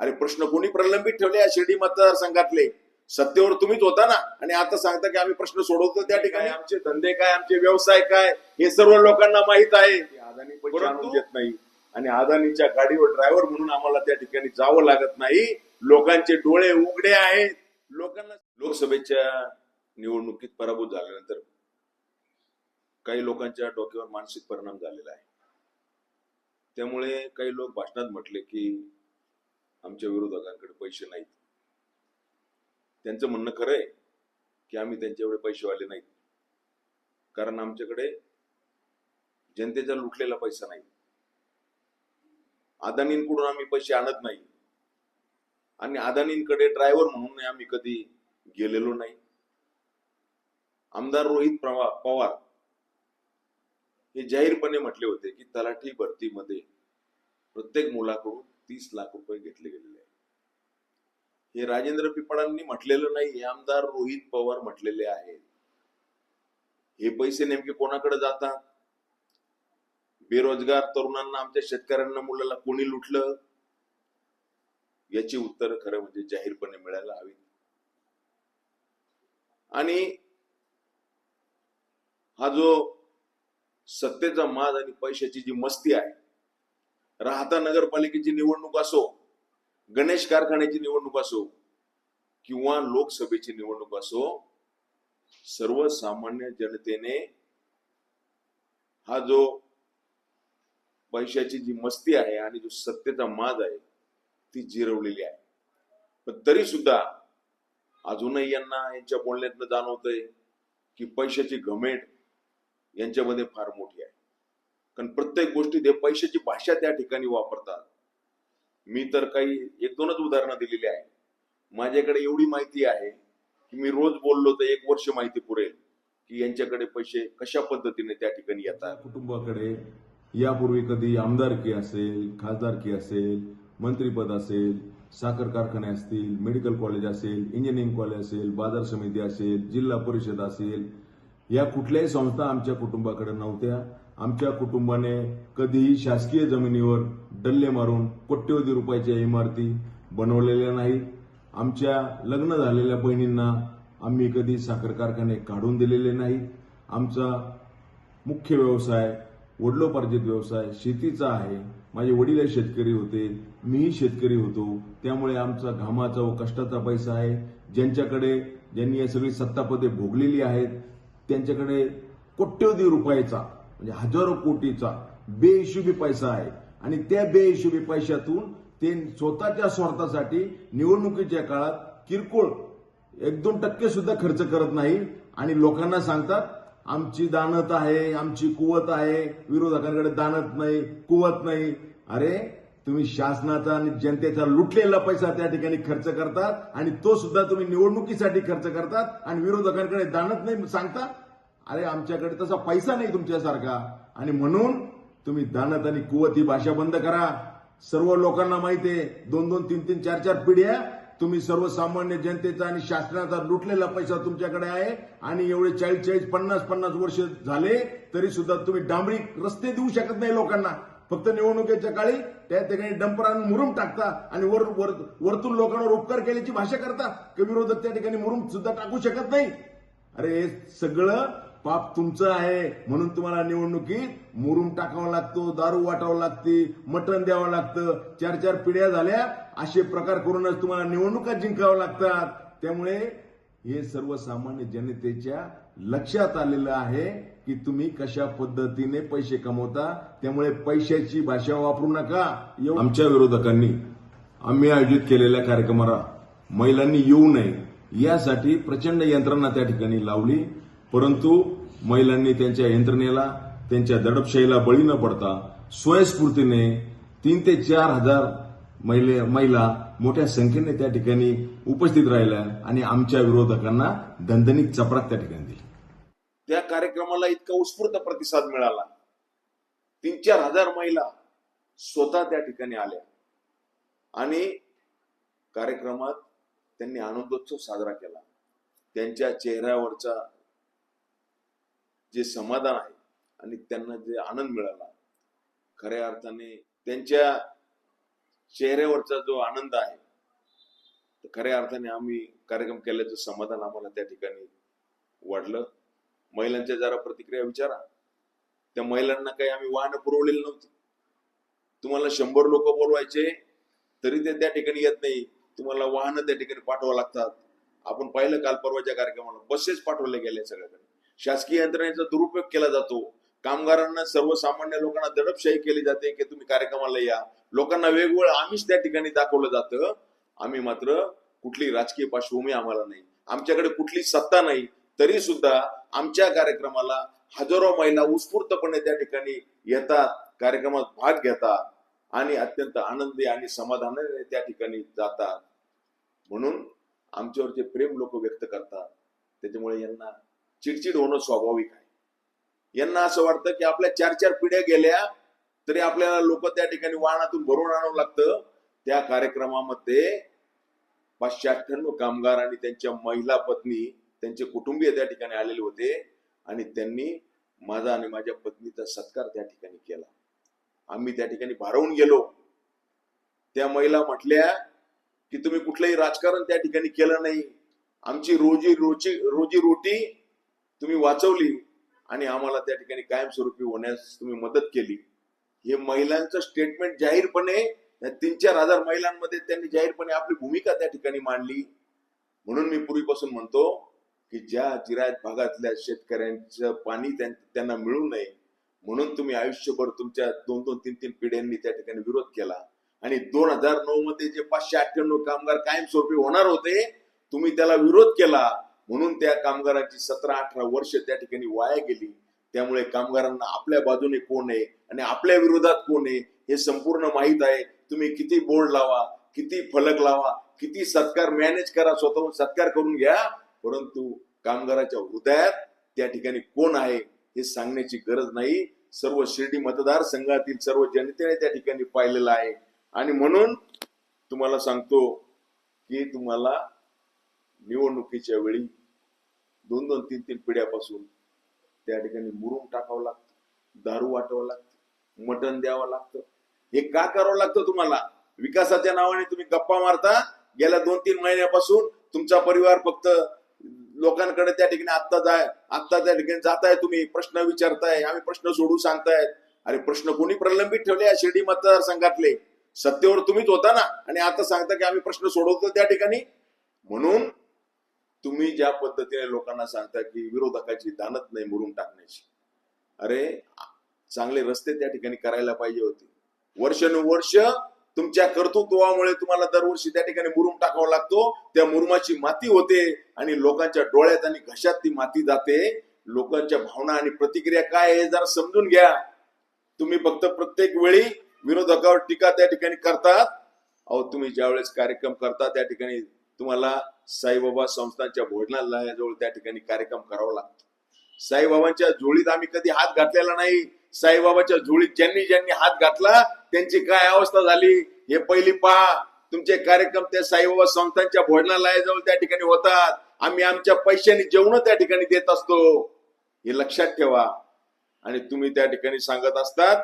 अरे प्रश्न कोणी प्रलंबित ठेवले या शिर्डी मतदारसंघातले? सत्तेवर तुम्हीच होता ना? आणि आता सांगता की आम्ही प्रश्न सोडवतो त्या ठिकाणी. आमचे धंदे काय आमचे व्यवसाय काय हे सर्व लोकांना माहीत आहे. अदानी पैसे देत नाही. आणि अदानीच्या गाडीवर ड्रायव्हर म्हणून आम्हाला त्या ठिकाणी जावं लागत नाही. लोकांचे डोळे उघडे आहेत. लोकांना लोकसभेच्या निवडणुकीत पराभूत झाल्यानंतर काही लोकांच्या डोक्यावर मानसिक परिणाम झालेला आहे. त्यामुळे काही लोक भाषणात म्हटले की आमच्या विरोधकांकडे पैसे नाहीत. त्यांचं म्हणणं खरं आहे की आम्ही त्यांच्या एवढे पैसेवाले नाहीत. कारण आमच्याकडे जनतेचा लुटलेला पैसा नाही. अदानींकडून आम्ही पैसे आणत नाही. आणि अदानींकडे ड्रायव्हर म्हणून आम्ही कधी गेलेलो नाही. आमदार रोहित प्रवा- पवार हे जाहीरपणे म्हटले होते की तलाठी भरतीमध्ये प्रत्येक मुलाकडून तीस लाख रुपये घेतले गेलेले आहे हे राजेंद्र पिपळांनी म्हटलेलं नाही हे आमदार रोहित पवार म्हटलेले आहेत. हे पैसे नेमके कोणाकडे जातात? बेरोजगार तरुणांना आमच्या शेतकऱ्यांना मुलाला कोणी लुटलं? याची उत्तर खरं म्हणजे जाहीरपणे मिळायला हवी. आणि हा जो सत्तेचा माज आणि पैशाची जी मस्ती आहे राहता नगरपालिकेची निवडणूक असो गणेश कारखान्याची निवडणूक असो किंवा लोकसभेची निवडणूक असो सर्वसामान्य जनतेने हा जो पैशाची जी मस्ती आहे आणि जो सत्तेचा माज आहे ती जिरवलेली आहे. पण तरी सुद्धा अजूनही यांना यांच्या बोलण्यातनं जाणवतंय की पैशाची घमेट यांच्यामध्ये फार मोठी आहे. कारण प्रत्येक गोष्टी ते पैशाची भाषा त्या ठिकाणी वापरतात. मी तर काही एक दोनच उदाहरणं दिलेली आहे माझ्याकडे एवढी माहिती आहे की मी रोज बोललो तर एक वर्ष माहिती पुरेल की यांच्याकडे पैसे कशा पद्धतीने त्या ठिकाणी येतात. कुटुंबाकडे यापूर्वी कधी आमदारकी असेल खासदारकी असेल मंत्रीपद असेल साखर कारखाने असतील मेडिकल कॉलेज असेल इंजिनिअरिंग कॉलेज असेल बाजार समिती असेल जिल्हा परिषद असेल या कुठल्याही संस्था आमच्या कुटुंबाकडे नव्हत्या. आमच्या कुटुंबाने कधीही शासकीय जमिनीवर डल्ले मारून कोट्यवधी रुपयाच्या इमारती बनवलेल्या नाहीत. आमच्या लग्न झालेल्या बहिणींना आम्ही कधी साखर कारखाने काढून दिलेले नाहीत. आमचा मुख्य व्यवसाय वडिलोपार्जित व्यवसाय शेतीचा आहे. माझे वडील शेतकरी होते मीही शेतकरी होतो. त्यामुळे आमचा घामाचा व कष्टाचा पैसा आहे. ज्यांच्याकडे ज्यांनी या सगळी सत्तापदे भोगलेली आहेत त्यांच्याकडे कोट्यवधी रुपयाचा म्हणजे हजारो कोटीचा बेहिशोबी पैसा आहे. आणि त्या बेहिशोबी पैशातून ते स्वतःच्या स्वार्थासाठी निवडणुकीच्या काळात किरकोळ एक दोन टक्के सुद्धा खर्च करत नाही. आणि लोकांना सांगतात आमची दानत आहे आमची कुवत आहे विरोधकांकडे दानत नाही कुवत नाही. अरे तुम्ही शासनाचा आणि जनतेचा लुटलेला पैसा त्या ठिकाणी खर्च करतात आणि तो सुद्धा तुम्ही निवडणुकीसाठी खर्च करतात आणि विरोधकांकडे दानत नाही सांगता? अरे आमच्याकडे तसा पैसा नाही तुमच्यासारखा. आणि म्हणून तुम्ही दानत आणि कुवत ही भाषा बंद करा. सर्व लोकांना माहिती आहे दोन दोन तीन तीन चार चार पिढ्या तुम्ही सर्वसामान्य जनतेचा आणि शासनाचा लुटलेला पैसा तुमच्याकडे आहे. आणि एवढे चाळीस चाळीस पन्नास पन्नास वर्ष झाले तरी सुद्धा तुम्ही डांबरी रस्ते देऊ शकत नाही लोकांना. फक्त निवडणुकीच्या काळी त्या ठिकाणी डंपर आणून मुरुम टाकता आणि वर वरतून लोकांवर उपकार केल्याची भाषा करता. की विरोधक त्या ठिकाणी मुरुम सुद्धा टाकू शकत नाही. अरे हे सगळं पाप तुमचं आहे म्हणून तुम्हाला निवडणुकीत मुरुम टाकावा लागतो दारू वाटावं लागते मटण द्यावं लागतं. चार चार पिढ्या झाल्या असे प्रकार करूनच तुम्हाला निवडणुका जिंकाव्या लागतात. त्यामुळे हे सर्वसामान्य जनतेच्या लक्षात आलेलं आहे की तुम्ही कशा पद्धतीने पैसे कमवता त्यामुळे पैशाची भाषा वापरू नका. आमच्या विरोधकांनी आम्ही आयोजित केलेल्या कार्यक्रमाला महिलांनी येऊ नये यासाठी प्रचंड यंत्रणा त्या ठिकाणी लावली. परंतु महिलांनी त्यांच्या यंत्रणेला त्यांच्या दडपशाहीला बळी न पडता स्वयंस्फूर्तीने तीन ते चार हजार महिले महिला मोठ्या संख्येने त्या ठिकाणी उपस्थित राहिल्या आणि आमच्या विरोधकांना दणदणीत चपराक त्या ठिकाणी दिली. त्या कार्यक्रमाला इतका उत्स्फूर्त प्रतिसाद मिळाला. तीन चार हजार महिला स्वतः त्या ठिकाणी आल्या. आणि कार्यक्रमात त्यांनी आनंदोत्सव साजरा केला. त्यांच्या चेहऱ्यावरचा जे समाधान आहे आणि त्यांना जे आनंद मिळाला खऱ्या अर्थाने त्यांच्या चेहऱ्यावरचा जो आनंद आहे खऱ्या अर्थाने आम्ही कार्यक्रम केल्याचं समाधान आम्हाला त्या ठिकाणी वाढलं. महिलांच्या जरा प्रतिक्रिया विचारा. त्या महिलांना काही आम्ही वाहनं पुरवलेली नव्हती. तुम्हाला शंभर लोक बोलवायचे तरी ते त्या ठिकाणी येत नाही. तुम्हाला वाहनं त्या ठिकाणी पाठवावं लागतात. आपण पाहिलं काल परवाच्या कार्यक्रमाला बसेस पाठवले गेले सगळ्याकडे. शासकीय यंत्रणेचा दुरुपयोग केला जातो. कामगारांना सर्वसामान्य लोकांना दडपशाही केली जाते की तुम्ही कार्यक्रमाला या. लोकांना वेगवेगळं आम्हीच त्या ठिकाणी दाखवलं जातं. आम्ही मात्र कुठली राजकीय पार्श्वभूमी आम्हाला नाही. आमच्याकडे कुठली सत्ता नाही तरी सुद्धा आमच्या कार्यक्रमाला हजारो महिला उत्स्फूर्तपणे त्या ठिकाणी येतात कार्यक्रमात भाग घेतात आणि अत्यंत आनंदी आणि समाधानाने त्या ठिकाणी जातात. म्हणून आमच्यावर जे प्रेम लोक व्यक्त करतात त्याच्यामुळे यांना चिडचिड होणं स्वाभाविक आहे. यांना असं वाटतं की आपल्या चार चार पिढ्या गेल्या तरी आपल्याला लोक त्या ठिकाणी वाहनातून भरून आणावं लागतं. त्या कार्यक्रमामध्ये पाचशे अठ्ठ्याण्णव कामगार आणि त्यांच्या महिला पत्नी त्यांचे कुटुंबीय त्या ठिकाणी आलेले होते आणि त्यांनी माझा आणि माझ्या पत्नीचा सत्कार त्या ठिकाणी केला. आम्ही त्या ठिकाणी भारावून गेलो. त्या महिला म्हटल्या की तुम्ही कुठलंही राजकारण त्या ठिकाणी केलं नाही. आमची रोजी रोजी रोजी रोटी तुम्ही वाचवली आणि आम्हाला त्या ठिकाणी कायमस्वरूपी होण्यास तुम्ही मदत केली. हे महिलांचं स्टेटमेंट जाहीरपणे तीन चार हजार महिलांमध्ये त्यांनी जाहीरपणे आपली भूमिका त्या ठिकाणी मांडली. म्हणून मी पूर्वीपासून म्हणतो की ज्या जिरायत भागातल्या शेतकऱ्यांचं पाणी त्यांना मिळू नये म्हणून तुम्ही आयुष्यभर तुमच्या दोन दोन तीन तीन पिढ्यांनी त्या ठिकाणी विरोध केला. आणि दोन हजार नऊ मध्ये जे पाचशे अठ्ठ्याण्णव कामगार कायमस्वरूपी होणार होते तुम्ही त्याला विरोध केला. म्हणून त्या कामगारांची सतरा अठरा वर्ष त्या ठिकाणी वाया गेली. त्यामुळे कामगारांना आपल्या बाजूने कोण आहे आणि आपल्या विरोधात कोण आहे हे संपूर्ण माहीत आहे. तुम्ही किती बोर्ड लावा किती फलक लावा किती सत्कार मॅनेज करा स्वतःहून सत्कार करून घ्या. परंतु कामगाराच्या हृदयात त्या ठिकाणी कोण आहे हे सांगण्याची गरज नाही. सर्व शिर्डी मतदार संघातील सर्व जनतेने त्या ठिकाणी पाहिलेलं आहे. आणि म्हणून तुम्हाला सांगतो की तुम्हाला निवडणुकीच्या वेळी दोन दोन तीन तीन पिढ्यापासून त्या ठिकाणी मुरुम टाकावं लागतं दारू वाटावं लागतं मटण द्यावं लागतं. हे का करावं लागतं तुम्हाला? विकासाच्या नावाने तुम्ही गप्पा मारता गेल्या दोन तीन महिन्यापासून तुमचा परिवार फक्त लोकांकडे त्या ठिकाणी आत्ता जाय आत्ता त्या ठिकाणी जाताय तुम्ही प्रश्न विचारताय आम्ही प्रश्न सोडू सांगतायत. अरे प्रश्न कोणी प्रलंबित ठेवले या शिर्डी मतदारसंघातले? सत्तेवर तुम्हीच होता ना? आणि आता सांगता की आम्ही प्रश्न सोडवतो त्या ठिकाणी? म्हणून तुम्ही ज्या पद्धतीने लोकांना सांगता की विरोधकाची दानत नाही मुरून टाकण्याची अरे चांगले रस्ते त्या ठिकाणी करायला पाहिजे होते. वर्षानुवर्ष तुमच्या कर्तृत्वामुळे तुम्हाला दरवर्षी त्या ठिकाणी मुरुम टाकावा लागतो त्या मुरुमाची माती होते आणि लोकांच्या डोळ्यात आणि घशात ती माती जाते. लोकांच्या भावना आणि प्रतिक्रिया काय आहे हे जरा समजून घ्या. तुम्ही फक्त प्रत्येक वेळी विरोधकावर टीका त्या ठिकाणी करतात. अहो तुम्ही ज्यावेळेस कार्यक्रम करता त्या ठिकाणी तुम्हाला साईबाबा संस्थांच्या भोजनालयाजवळ त्या ठिकाणी कार्यक्रम करावा लागतो. साईबाबांच्या झोळीत आम्ही कधी हात घातलेला नाही. साईबाबाच्या झोळीत ज्यांनी ज्यांनी हात घातला त्यांची काय अवस्था झाली हे पहिली पहा. तुमचे कार्यक्रम त्या साईबाबा संस्थांच्या भोजनालयाजवळ त्या ठिकाणी होतात. आम्ही आमच्या पैशाने जेवण त्या ठिकाणी देत असतो. हे लक्षात ठेवा. आणि तुम्ही त्या ठिकाणी सांगत असतात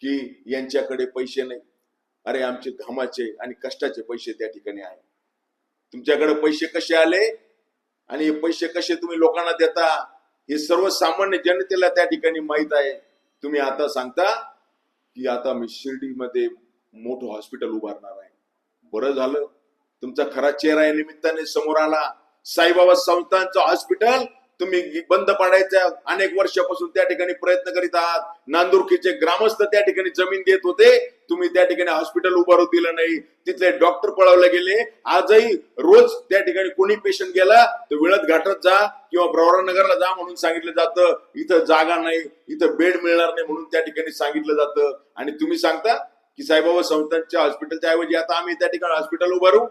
की यांच्याकडे पैसे नाही. अरे आमचे घामाचे आणि कष्टाचे पैसे त्या ठिकाणी आहे तुमच्याकडे पैसे कसे आले आणि पैसे कसे तुम्ही लोकांना देता हे सर्वसामान्य जनतेला त्या ठिकाणी माहीत आहे. तुम्ही आता सांगता की आता मी शिर्डीमध्ये मोठं हॉस्पिटल उभारणार आहे. बरं झालं. तुमचा खरा चेहरा या निमित्ताने समोर आला. साईबाबा संस्थांचं हॉस्पिटल तुम्ही बंद पाडायच्या अनेक वर्षापासून त्या ठिकाणी प्रयत्न करीत आहात. नांदुरकीचे ग्रामस्थ त्या ठिकाणी जमीन देत होते. तुम्ही त्या ठिकाणी हॉस्पिटल उभारू दिलं नाही. तिथले डॉक्टर पळवले गेले. आजही रोज त्या ठिकाणी कोणी पेशंट गेला तर विळत घाटात जा किंवा प्रवरानगरला जा म्हणून सांगितलं जातं. इथं जागा नाही इथं बेड मिळणार नाही म्हणून त्या ठिकाणी सांगितलं जातं. आणि तुम्ही सांगता की साईबाबा संस्थांच्या हॉस्पिटलच्या ऐवजी आता आम्ही त्या ठिकाणी हॉस्पिटल उभारू?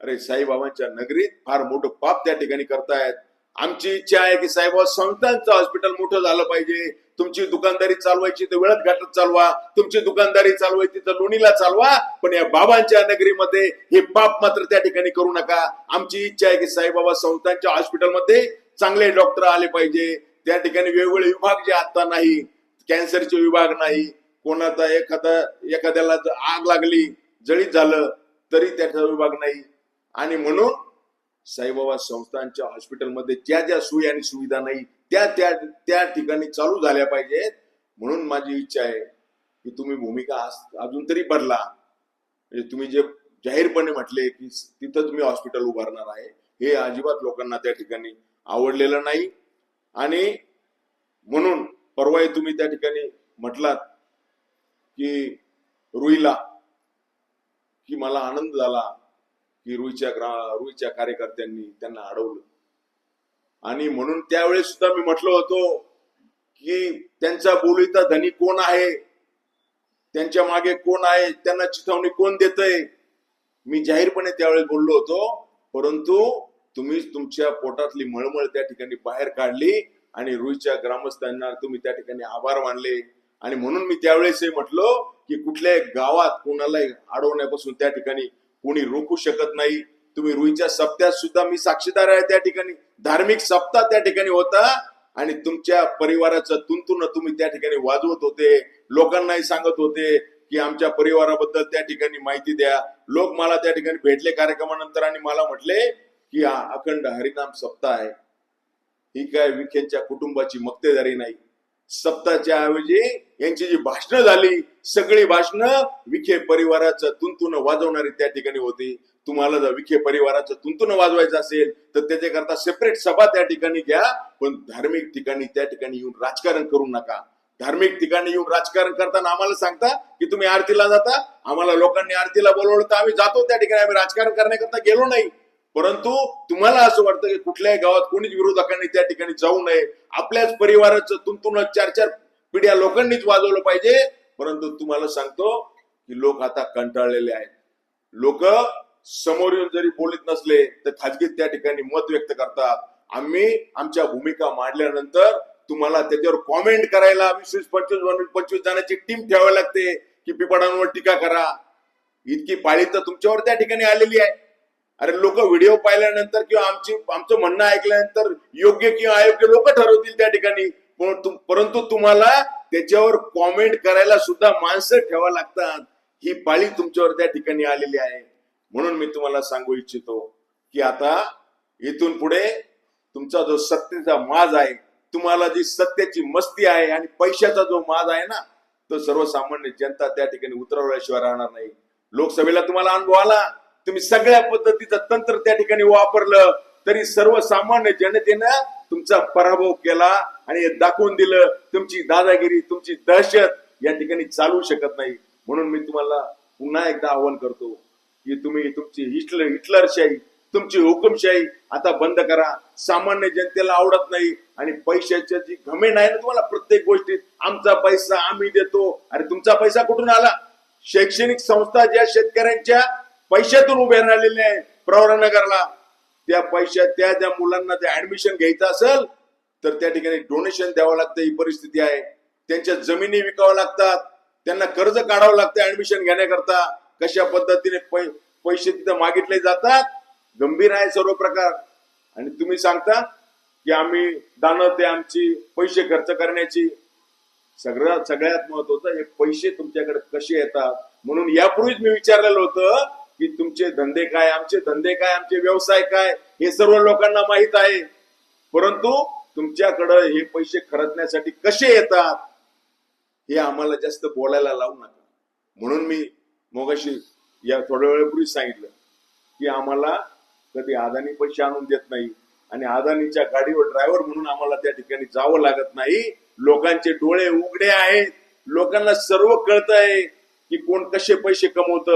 अरे साईबाबांच्या नगरीत फार मोठं पाप त्या ठिकाणी करतायत. आमची इच्छा आहे की साहेब संस्थांचं हॉस्पिटल मोठं झालं पाहिजे. तुमची दुकानदारी चालवायची तर वेळात घाटात चालवा. तुमची दुकानदारी चालवायची तर लोणीला चालवा. पण या बाबांच्या नगरीमध्ये हे पाप मात्र त्या ठिकाणी करू नका. आमची इच्छा आहे की साईबाबा संस्थांच्या हॉस्पिटलमध्ये चांगले डॉक्टर आले पाहिजे. त्या ठिकाणी वेगवेगळे विभाग जे आता नाही कॅन्सरचे विभाग नाही. कोणाचा एखादा एखाद्याला जर आग लागली जळीत झालं तरी त्याचा विभाग नाही. आणि म्हणून साईबाबा संस्थांच्या हॉस्पिटलमध्ये ज्या ज्या सोयी आणि सुविधा नाही त्या त्या त्या ठिकाणी चालू झाल्या पाहिजेत. म्हणून माझी इच्छा आहे की तुम्ही भूमिका अजून तरी बदला. म्हणजे तुम्ही जे जाहीरपणे म्हटले की तिथं तुम्ही हॉस्पिटल उभारणार आहे हे अजिबात लोकांना त्या ठिकाणी आवडलेलं नाही. आणि म्हणून परवाही तुम्ही त्या ठिकाणी म्हटलात की रुईला की मला आनंद झाला. की रुईच्या ग्रा रुईच्या कार्यकर्त्यांनी त्यांना अडवलं. आणि म्हणून त्यावेळेस सुद्धा मी म्हटलो होतो की त्यांचा बोलीचा धनी कोण आहे? त्यांच्या मागे कोण आहे? त्यांना चिथावणी कोण देतय? मी जाहीरपणे त्यावेळेस बोललो होतो परंतु तुम्ही तुमच्या पोटातली मळमळ त्या ठिकाणी बाहेर काढली आणि रुईच्या ग्रामस्थांना तुम्ही त्या ठिकाणी आभार मानले. आणि म्हणून मी त्यावेळेस म्हटलो की कुठल्याही गावात कोणालाही अडवण्यापासून त्या ठिकाणी कोणी रोखू शकत नाही. तुम्ही रुईच्या सप्त्यात सुद्धा मी साक्षीदार आहे त्या ठिकाणी. धार्मिक सप्ताह त्या ठिकाणी होता आणि तुमच्या परिवाराचं तुंतुन तुम्ही त्या ठिकाणी वाजवत होते. लोकांनाही सांगत होते की आमच्या परिवाराबद्दल त्या ठिकाणी माहिती द्या. लोक मला त्या ठिकाणी भेटले कार्यक्रमानंतर आणि मला म्हटले की अखंड हरिनाम सप्ताह आहे. ही काय विखेंच्या कुटुंबाची मक्तेदारी नाही. सप्ताच्या ऐवजी यांची जी भाषणं झाली सगळी भाषणं विखे परिवाराचं तुंतून वाजवणारी त्या ठिकाणी होती. तुम्हाला जर विखे परिवाराचं तुंतुन वाजवायचं असेल तर त्याच्याकरता सेपरेट सभा त्या ठिकाणी घ्या पण धार्मिक ठिकाणी त्या ठिकाणी येऊन राजकारण करू नका. धार्मिक ठिकाणी येऊन राजकारण करताना आम्हाला सांगता की तुम्ही आरतीला जाता आम्हाला लोकांनी आरतीला बोलवलं तर आम्ही जातो त्या ठिकाणी आम्ही राजकारण करण्याकरता गेलो नाही. परंतु तुम्हाला असं वाटतं की कुठल्याही गावात कोणीच विरोधकांनी त्या ठिकाणी जाऊ नये. आपल्याच परिवाराचं तुंतुन चार चार पिढ्या लोकांनीच वाजवलं पाहिजे. परंतु तुम्हाला सांगतो की लोक आता कंटाळलेले आहेत. लोक समोर येऊन जरी बोलत नसले तर खाजगीत त्या ठिकाणी मत व्यक्त करतात. आम्ही आमच्या भूमिका मांडल्यानंतर तुम्हाला त्याच्यावर कॉमेंट करायला वीस वीस पंचवीस पंचवीस जणांची टीम ठेवावी लागते की पिपाडांवर टीका करा. इतकी पाळी तर तुमच्यावर त्या ठिकाणी आलेली आहे. अरे लोक व्हिडिओ पाहिल्यानंतर किंवा आमची आमचं म्हणणं ऐकल्यानंतर योग्य किंवा अयोग्य लोक ठरवतील त्या ठिकाणी. परंतु तुम्हाला त्याच्यावर कॉमेंट करायला सुद्धा माणसं ठेवा लागतात. ही पाळी तुमच्यावर त्या ठिकाणी आलेली आहे. म्हणून मी तुम्हाला सांगू इच्छितो की आता इथून पुढे तुमचा जो सत्तेचा माज आहे तुम्हाला जी सत्याची मस्ती आहे आणि पैशाचा जो माज आहे ना तो सर्वसामान्य जनता त्या ठिकाणी उतरवल्याशिवाय राहणार नाही. लोकसभेला तुम्हाला अनुभव आला? तुम्ही सगळ्या पद्धतीचं तंत्र त्या ठिकाणी वापरलं तरी सर्वसामान्य जनतेनं तुमचा पराभव केला आणि दाखवून दिलं तुमची दादागिरी तुमची दहशत या ठिकाणी चालू शकत नाही. म्हणून मी तुम्हाला पुन्हा एकदा आवाहन करतो की तुम्ही तुमची हिटलर हिटलरशाही तुमची हुकुमशाही आता बंद करा. सामान्य जनतेला आवडत नाही आणि पैशाच्या जी घमेंड आहे ना तुम्हाला प्रत्येक गोष्टीत आमचा पैसा आम्ही देतो. अरे तुमचा पैसा कुठून आला? शैक्षणिक संस्था ज्या शेतकऱ्यांच्या पैशातून उभे राहिलेले आहे प्रवरानगरला त्या पैशात त्या ज्या मुलांना ते ऍडमिशन घ्यायचं असेल तर त्या ठिकाणी डोनेशन द्यावं लागतं ही परिस्थिती आहे. त्यांच्या जमिनी विकाव्या लागतात त्यांना कर्ज काढावं लागतं ऍडमिशन घेण्याकरता. कशा पद्धतीने पै- पैसे तिथं मागितले जातात गंभीर आहे सर्व प्रकार. आणि तुम्ही सांगता की आम्ही दानं ते आमची पैसे खर्च करण्याची. सगळ्यात सगळ्यात महत्वाचं हे पैसे तुमच्याकडे कसे येतात? म्हणून यापूर्वीच मी विचारलेलं होतं की तुमचे धंदे काय आमचे धंदे काय आमचे व्यवसाय काय हे सर्व लोकांना माहीत आहे. परंतु तुमच्याकडं हे पैसे खरचण्यासाठी कसे येतात हे आम्हाला जास्त बोलायला लावू नका. म्हणून मी मोगाशी या थोड्या वेळापूर्वी सांगितलं की आम्हाला कधी अदानी पैसे आणून देत नाही आणि अदानीच्या गाडीवर ड्रायव्हर म्हणून आम्हाला त्या ठिकाणी जावं लागत नाही. लोकांचे डोळे उघडे आहेत. लोकांना सर्व कळत आहे की कोण कसे पैसे कमवत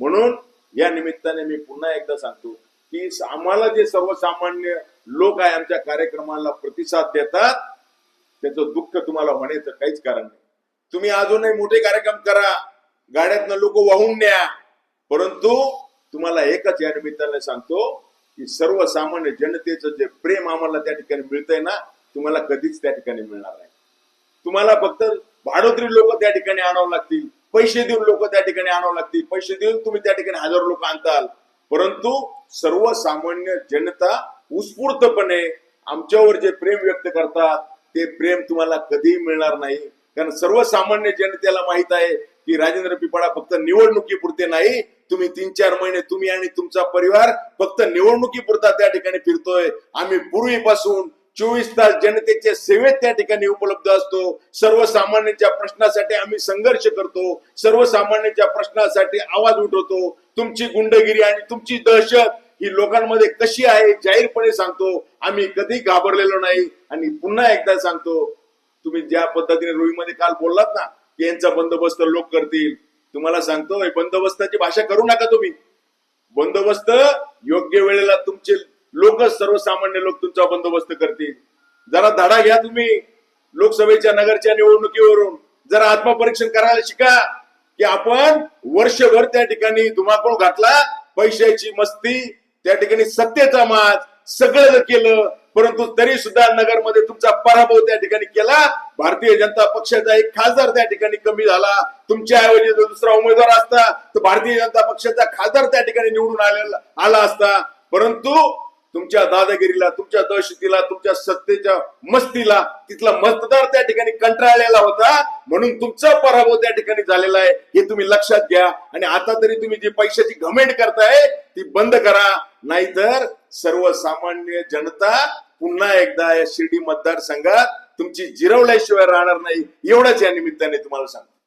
म्हणून या निमित्ताने मी पुन्हा एकदा सांगतो की आम्हाला जे सर्वसामान्य लोक आहे आमच्या कार्यक्रमाला प्रतिसाद देतात त्याचं दुःख तुम्हाला होण्याचं काहीच कारण नाही. तुम्ही अजूनही मोठे कार्यक्रम करा गाड्यातनं लोक वाहून न्या. परंतु तुम्हाला एकच या निमित्ताने सांगतो की सर्वसामान्य जनतेचं जे प्रेम आम्हाला त्या ठिकाणी मिळतंय ना तुम्हाला कधीच त्या ठिकाणी मिळणार नाही. तुम्हाला फक्त भाडोत्री लोक त्या ठिकाणी आणावं लागतील. पैसे देऊन लोक त्या ठिकाणी आणावं लागतील. पैसे देऊन तुम्ही त्या ठिकाणी हजारो लोक आणताल. परंतु सर्वसामान्य जनता उत्स्फूर्तपणे आमच्यावर जे प्रेम व्यक्त करतात ते प्रेम तुम्हाला कधीही मिळणार नाही. कारण सर्वसामान्य जनतेला माहीत आहे की राजेंद्र पिपाळा फक्त निवडणुकीपुरते नाही तुम्ही तीन चार महिने तुम्ही आणि तुमचा परिवार फक्त निवडणुकीपुरता त्या ठिकाणी फिरतोय. आम्ही पूर्वीपासून चोवीस तास जनतेच्या सेवेत त्या ठिकाणी उपलब्ध असतो. सर्वसामान्यांच्या प्रश्नासाठी आम्ही संघर्ष करतो. सर्वसामान्यांच्या प्रश्नासाठी आवाज उठवतो. तुमची गुंडगिरी आणि तुमची दहशत ही लोकांमध्ये कशी आहे जाहीरपणे सांगतो. आम्ही कधी घाबरलेलो नाही. आणि पुन्हा एकदा सांगतो तुम्ही ज्या पद्धतीने रुईमध्ये काल बोललात ना की यांचा बंदोबस्त लोक करतील. तुम्हाला सांगतो बंदोबस्ताची भाषा करू नका तुम्ही. बंदोबस्त योग्य वेळेला तुमचे लोक सर्वसामान्य लोक तुमचा बंदोबस्त करतील. जरा धडा घ्या तुम्ही लोकसभेच्या नगरच्या निवडणुकीवरून. जरा आत्मपरीक्षण करायला शिका की आपण वर्षभर त्या ठिकाणी धुमाकूळ घातला पैशाची मस्ती त्या ठिकाणी सत्तेचा माज सगळं केलं परंतु तरी सुद्धा नगरमध्ये तुमचा पराभव त्या ठिकाणी केला. भारतीय जनता पक्षाचा एक खासदार त्या ठिकाणी कमी झाला. तुमच्या ऐवजी जर दुसरा उमेदवार असता तर भारतीय जनता पक्षाचा खासदार त्या ठिकाणी निवडून आलेला आला असता. परंतु तुमच्या दादागिरीला तुमच्या दहशतीला तुमच्या सत्तेच्या मस्तीला तिथला मतदार त्या ठिकाणी कंटाळलेला होता. म्हणून तुमचा पराभव त्या ठिकाणी झालेला आहे हे तुम्ही लक्षात घ्या. आणि आता तरी तुम्ही जी पैशाची घमेंट करताय ती बंद करा. नाहीतर सर्वसामान्य जनता पुन्हा एकदा या शिर्डी मतदारसंघात तुमची जिरवल्याशिवाय राहणार नाही. एवढंच या निमित्ताने तुम्हाला सांगतो.